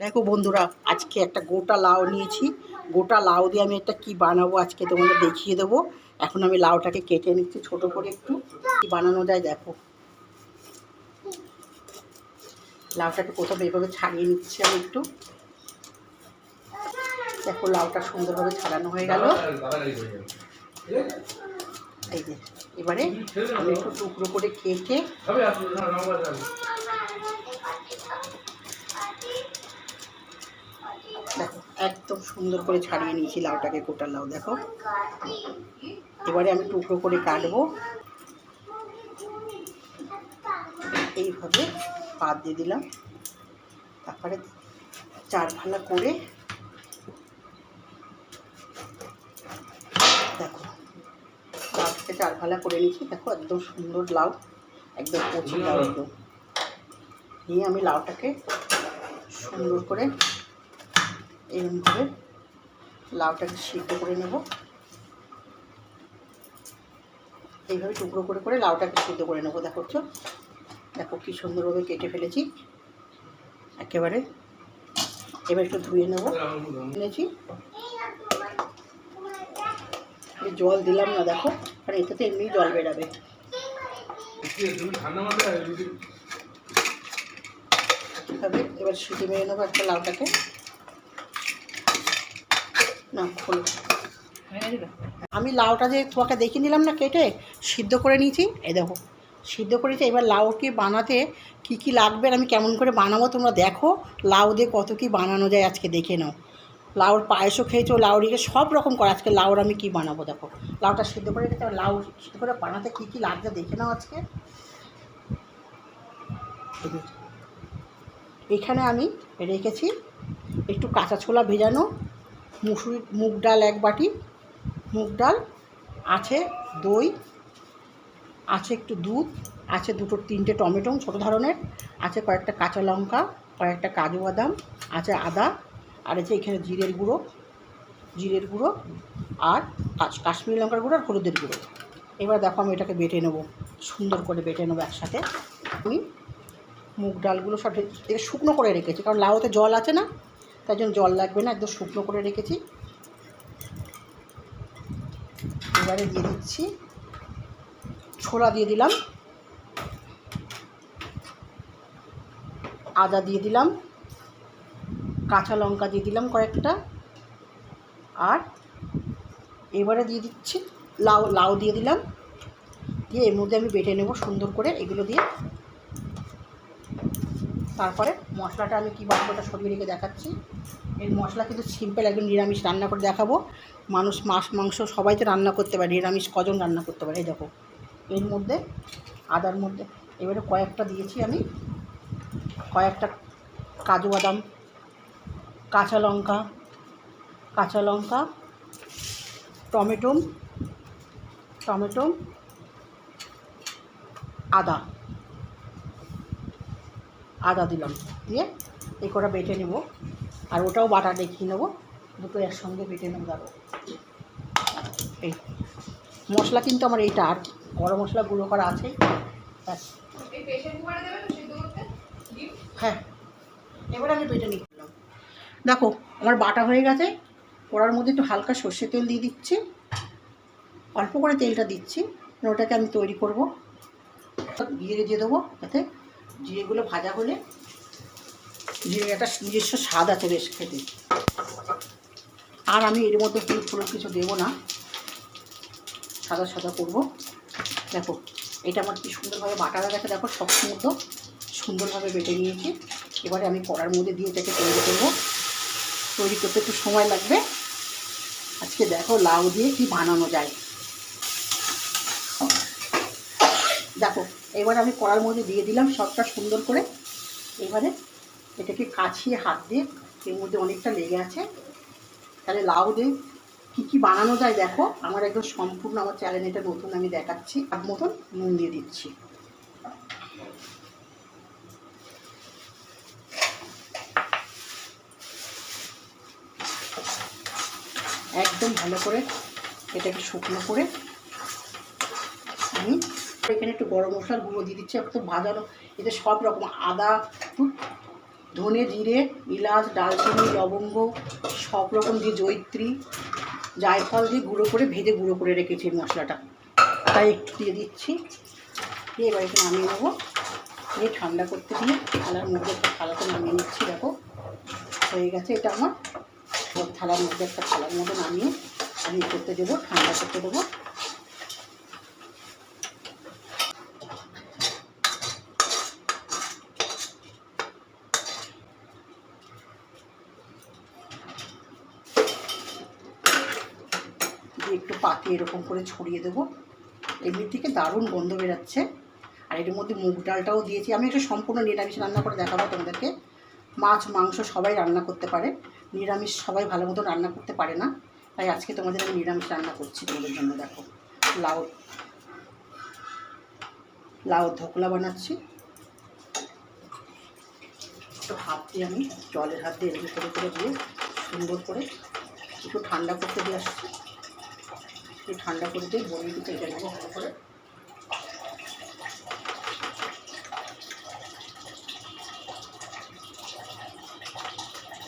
দেখো বন্ধুরা, আজকে একটা গোটা লাউ নিয়েছি। গোটা লাউ দিয়ে আমি একটা কি বানাবো আজকে তোমাদের দেখিয়ে দেবো। এখন আমি লাউটাকে কেটে নিচ্ছি ছোট করে একটু। কি বানানো যায় দেখো। লাউটাকে প্রথমে এভাবে ছাড়িয়ে নিচ্ছি আমি একটু। দেখো লাউটা সুন্দরভাবে ছাড়ানো হয়ে গেল। এই যে, এবারে আমি একটু টুকরো করে কেটে একদম সুন্দর করে ছাড়িয়ে নিয়েছি লাউটাকে, গোটা লাউ, দেখো। এবারে আমি টুকরো করে কাটবো। এইভাবে পাত দিয়ে দিলাম। তারপরে চার ভালা করে দেখো, লাউটাকে চার ভালা করে নিয়েছি। দেখো, একদম সুন্দর লাউ, একদম কচি লাউ, একদম। নিয়ে আমি লাউটাকে সুন্দর করে এরকমভাবে লাউটাকে সিদ্ধ করে নেব। এইভাবে টুকরো করে করে লাউটাকে সিদ্ধ করে নেব। দেখো তো, দেখো কী সুন্দরভাবে কেটে ফেলেছি। একেবারে এবার একটু ধুয়ে নেব। এনেছি। জল দিলাম না, দেখো আর এটাতে এমনি জল এভাবে এবার সিটি মেরে নেব একটা লাউটাকে। না খোলো। আমি লাউটা যে তোমাকে দেখিয়ে নিলাম না কেটে সিদ্ধ করে নিয়েছি এ দেখো। সিদ্ধ করেছি এবার লাউকে বানাতে কি কি লাগবে আমি কেমন করে বানাবো তোমরা দেখো। লাউ দিয়ে কত কি বানানো যায় আজকে দেখে নাও। লাউর পায়েসও খেয়েছো লাউরিকে সব রকম করে আজকে লাউর আমি কি বানাবো দেখো। লাউটা সিদ্ধ করে রেখেছি লাউ সিদ্ধ করে বানাতে কি কি লাগবে দেখে নাও আজকে। এখানে আমি রেখেছি একটু কাঁচা ছোলা ভেজানো মুসুরি, মুগ ডাল এক বাটি, মুগ ডাল, আছে দই, আছে একটু দুধ, আছে দুটো তিনটে টমেটো, ছোটো ধরনের, আছে কয়েকটা কাঁচা লঙ্কা, কয়েকটা কাজু বাদাম, আছে আদা, আর আছে এখানে জিরের গুঁড়ো জিরের গুঁড়ো, আর কাশ- কাশ্মীরি লঙ্কার গুঁড়ো আর হলুদের গুঁড়ো। এবার দেখো আমি এটাকে বেটে নেব, সুন্দর করে বেটে নেব একসাথে। আমি মুগ ডালগুলো সব শুকনো করে রেখেছি, কারণ লাউতে জল আছে না তাই জন্য জল লাগবে না, একদম শুকনো করে রেখেছি। এবারে দিয়ে দিচ্ছি। ছোলা দিয়ে দিলাম। আদা দিয়ে দিলাম। কাঁচা লঙ্কা দিয়ে দিলাম কয়েকটা। আর এবারে দিয়ে দিচ্ছি লাউ লাউ দিয়ে দিলাম। দিয়ে এর মধ্যে আমি বেটে নেব সুন্দর করে, এগুলো দিয়ে। তারপরে মশলাটা আমি কী বানাবো ওটা সরিয়ে রেখে দেখাচ্ছি। এর মশলা কিন্তু সিম্পল একদম নিরামিষ রান্না করে দেখাবো। মানুষ মাছ, মাংস সবাই তো রান্না করতে পারে, নিরামিষ কজন রান্না করতে পারে, এই দেখো। এর মধ্যে, আদার মধ্যে, এবারে কয়েকটা দিয়েছি আমি। কয়েকটা কাজু বাদাম, কাঁচা লঙ্কা কাঁচা লঙ্কা, টমেটো টমেটো, আদা। আদা দিলাম। দিয়ে এই কটা বেটে নেব। আর ওটাও বাটা দেখিয়ে নেব। দুটো একসঙ্গে বেটে নেব দাঁড়ো এই মশলা কিন্তু আমার এইটা আর গরম মশলা গুঁড়ো করা আছেই। ব্যাস। হ্যাঁ। এবার আমি বেটে নিলাম দেখো আমার বাটা হয়ে গেছে। কড়ার মধ্যে একটু হালকা সর্ষে তেল দিয়ে দিচ্ছি। অল্প করে তেলটা দিচ্ছি। মানে ওটাকে আমি তৈরি করব। জিরে দিয়ে দেবো যাতে জিরেগুলো ভাজা হলে জিরে একটা নিজস্ব স্বাদ আছে বেশ খেতে। আর আমি এর মধ্যে হলুদ হলুদ কিছু দেবো না। সাদা সাদা করব। দেখো, এটা আমার কি সুন্দরভাবে বাটা গেছে। দেখো, সব মতো সুন্দরভাবে বেটে নিয়েছি। এবারে আমি কড়ার মধ্যে দিয়ে এটাকে তৈরি করব। তৈরি করতে একটু সময় লাগবে। আজকে দেখো লাউ দিয়ে কি বানানো যায়। দেখো, এবার আমি কড়ার মধ্যে দিয়ে দিলাম সবটা সুন্দর করে। এবারে এটাকে কাছিয়ে হাত দিয়ে এর মধ্যে অনেকটা লেগে আছে। তাহলে লাউ দিয়ে কী কী বানানো যায় দেখো, আমার একদম সম্পূর্ণ আমার চ্যানেল এটা নতুন, আমি দেখাচ্ছি। আর মতন নুন দিয়ে দিচ্ছি। একদম ভালো করে এটাকে শুকনো করে এখানে একটু গরম মশলার গুঁড়ো দিয়ে দিচ্ছি। একটু ভাজানো, এতে সব রকম আদা ধনে জিরে ইলাচ ডালচিনি, লবঙ্গ, সব রকম দিয়ে জৈত্রী জায়ফল দিয়ে গুঁড়ো করে, ভেজে গুঁড়ো করে রেখেছি এই মশলাটা। তাই একটু দিয়ে দিচ্ছি। দিয়ে এবার একটু নামিয়ে নেব। দিয়ে ঠান্ডা করতে দিয়ে থালার মধ্যে একটা থালাতে নামিয়ে নিচ্ছি, দেখো। হয়ে গেছে এটা আমার। থালার মধ্যে একটা থালার মধ্যে নামিয়ে আমি করতে দেবো, ঠান্ডা করতে দেবো দিয়ে একটু পাতি এরকম করে ছড়িয়ে দেবো। এমনি থেকে দারুণ গন্ধ বেরাচ্ছে। আর এর মধ্যে মুগ ডালটাও দিয়েছি। আমি একটু সম্পূর্ণ নিরামিষ রান্না করে দেখাবো তোমাদেরকে। মাছ, মাংস সবাই রান্না করতে পারে। নিরামিষ সবাই ভালো মতো রান্না করতে পারে না। তাই আজকে তোমাদের আমি নিরামিষ রান্না করছি তোমাদের জন্য, দেখো। লাউ লাউ ধোকলা বানাচ্ছি। একটু হাত দিয়ে আমি জলের হাত দিয়ে এরকম করে করে দিয়ে সুন্দর করে একটু ঠান্ডা করতে দিয়ে আসছি। একটু ঠান্ডা করে দিয়ে বড়ি দিতে এটা নেব ভালো করে।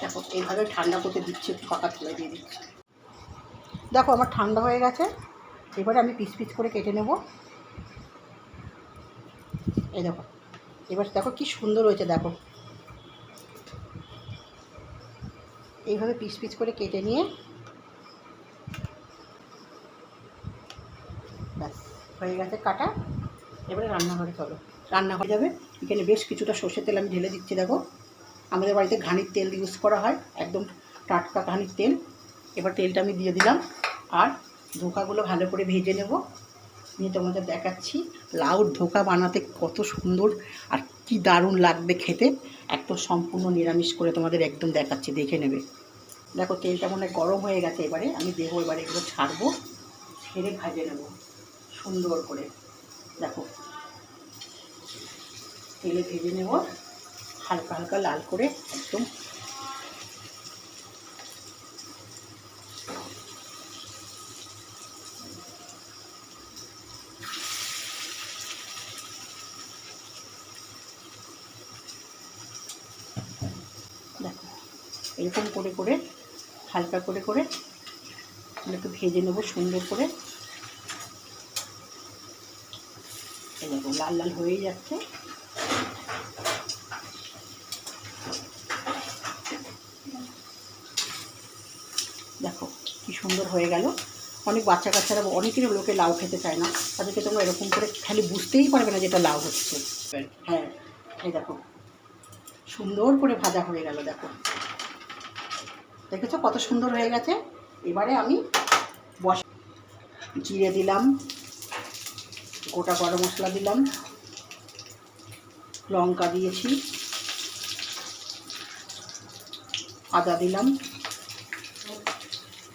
দেখো, এইভাবে ঠান্ডা করতে দিচ্ছি, একটু পাকা তুলে দিয়ে দিচ্ছি। দেখো, আমার ঠান্ডা হয়ে গেছে। এবারে আমি পিস পিস করে কেটে নেব। এই দেখো, এবার দেখো কি সুন্দর হয়েছে, দেখো। এইভাবে পিস পিস করে কেটে নিয়ে ব্যাস হয়ে গেছে কাটা। এবারে রান্নাঘরে চলো। রান্নাঘরে যাবে। এখানে বেশ কিছুটা সর্ষের তেল আমি ঢেলে দিচ্ছি, দেখো। আমাদের বাড়িতে ঘানির তেল ইউজ করা হয়, একদম টাটকা ঘানির তেল। এবার তেলটা আমি দিয়ে দিলাম। আর ধোকাগুলো ভালো করে ভেজে নেব। নিয়ে তোমাদের দেখাচ্ছি লাউর ধোকা বানাতে কত সুন্দর আর কি দারুণ লাগবে খেতে। একদম সম্পূর্ণ নিরামিষ করে তোমাদের একদম দেখাচ্ছি, দেখে নেবে। দেখো, তেলটা মনে হয় গরম হয়ে গেছে এবারে। আমি দেবো এবারে, এগুলো ছাড়বো, ছেড়ে ভাজে নেব। সুন্দর করে। দেখো। তেলে ভেজে নেব। হালকা হালকা লাল করে একদম। দেখো। এরকম করে করে, হালকা করে করে একটু ভেজে নেব সুন্দর করে। এই দেখো, লাল লাল হয়েই যাচ্ছে। দেখো, কি সুন্দর হয়ে গেল। অনেক বাচ্চা কাচ্চারা, অনেকেরই লোকে লাউ খেতে চায় না। তাদেরকে তোমরা এরকম করে খালি বুঝতেই পারবে না যেটা লাউ হচ্ছে। হ্যাঁ এই দেখো, সুন্দর করে ভাজা হয়ে গেল, দেখো। দেখেছ কত সুন্দর হয়ে গেছে? এবারে আমি বস জিরে দিলাম। গোটা গরম মশলা দিলাম। লঙ্কা দিয়েছি। আদা দিলাম।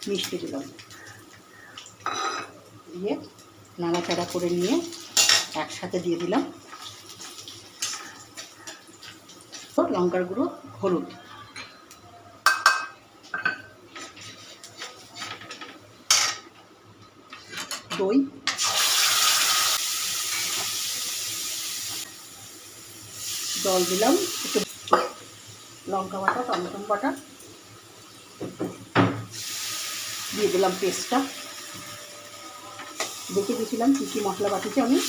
মিষ্টি দিলাম। দিয়ে নাড়াচাড়া করে নিয়ে একসাথে দিয়ে দিলাম। লঙ্কার গুঁড়ো, হলুদ। দই। জল দিলাম, একটু লঙ্কা বাটা, টমেটো বাটা, দিয়ে দিলাম পেস্টটা। দেখে দিয়েছিলাম কী কী মশলা বাটিতে আমি।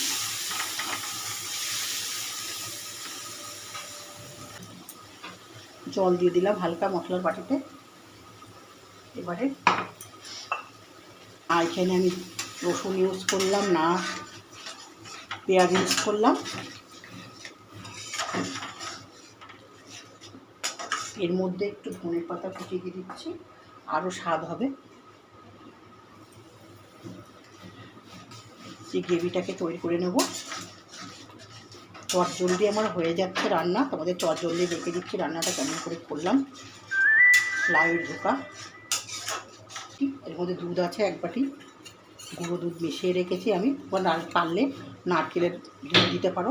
জল দিয়ে দিলাম হালকা মশলার বাটিতে। এবারে আর এখানে আমি রসুন ইউজ করলাম, না পেঁয়াজ ইউজ করলাম। এর মধ্যে একটু ধনের পাতা ফুটিয়ে দিয়ে দিচ্ছি আরও স্বাদ হবে। যে গ্রেভিটাকে তৈরি করে নেব। চট জলদি আমার হয়ে যাচ্ছে রান্না, তোমাদের চট জলদি দেখে দিচ্ছি রান্নাটা কেমন করে করলাম। লাউয়ের ঢোকা এর মধ্যে দুধ আছে এক বাটি। গুঁড়ো দুধ মিশিয়ে রেখেছি আমি। বা নার পারলে নারকেলের দুধ দিতে পারো।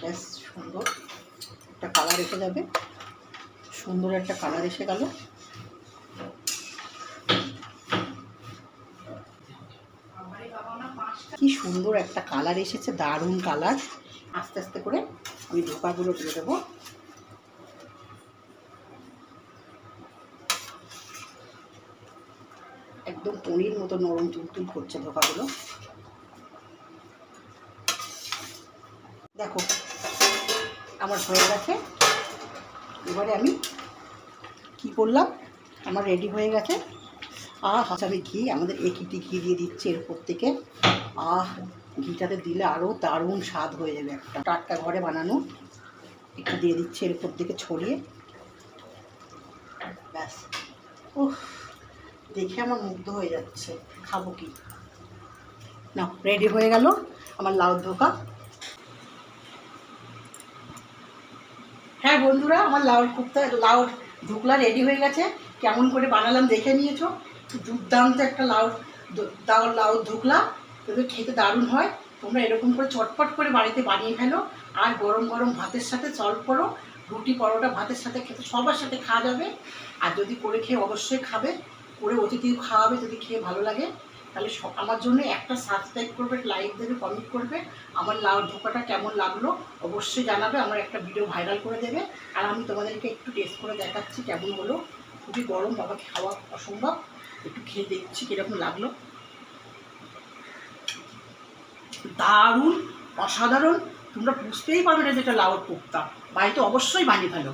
ব্যাস, সুন্দর। একটা কালার এসে যাবে। সুন্দর একটা কালার এসে গেল। কি সুন্দর একটা কালার এসেছে, দারুণ কালার। আস্তে আস্তে করে আমি ধোকাগুলো তুলে দেবো। একদম পনির মতো নরম তুলতুল করছে ধোকাগুলো দেখো, আমার হয়ে গেছে। এবারে আমি করলাম, আমার রেডি হয়ে গেছে। আহ হাঁচাবে ঘি, আমাদের একিটি ঘি দিয়ে দিচ্ছে এর উপর থেকে। আহ, ঘিটাতে দিলে আরও দারুণ স্বাদ হয়ে যাবে একটা। টাটকা ঘরে বানানো, একটু দিয়ে দিচ্ছে এর থেকে ছড়িয়ে। ব্যাস। উফ, দেখে আমার মুগ্ধ হয়ে যাচ্ছে। খাব কি? না রেডি হয়ে গেল আমার লাউ ধোকা। হ্যাঁ বন্ধুরা, আমার লাউ কুপ্তা লাউ ধুকলা রেডি হয়ে গেছে। কেমন করে বানালাম দেখে নিয়েছো? দুর্দান্ত একটা লাউ দাও, লাউ ধুকলা তবে খেতে দারুণ হয়। তোমরা এরকম করে চটপট করে বাড়িতে বানিয়ে ফেলো। আর গরম গরম ভাতের সাথে সলভ করো। রুটি পরোটা ভাতের সাথে খেতে সবার সাথে খাওয়া যাবে। আর যদি করে খেয়ে অবশ্যই খাবে। করে অতিথি খাওয়াবে যদি খেয়ে ভালো লাগে। তাহলে আমার জন্য একটা সাবস্ক্রাইব করবে লাইক দেবে কমেন্ট করবে, আমার লাউ ধোকাটা কেমন লাগল অবশ্যই জানাবে, আমার একটা ভিডিও ভাইরাল করে দেবে। আর আমি তোমাদেরকে একটু টেস্ট করে দেখাচ্ছি কেমন হলো। খুবই গরম বাবা খাওয়া অসম্ভব। একটু খেয়ে দেখছি কীরকম লাগল। দারুণ, অসাধারণ। তোমরা বুঝতেই পারবে না যেটা লাউর কোপ্তা। বাড়িতে অবশ্যই বানিয়ে ফেলো।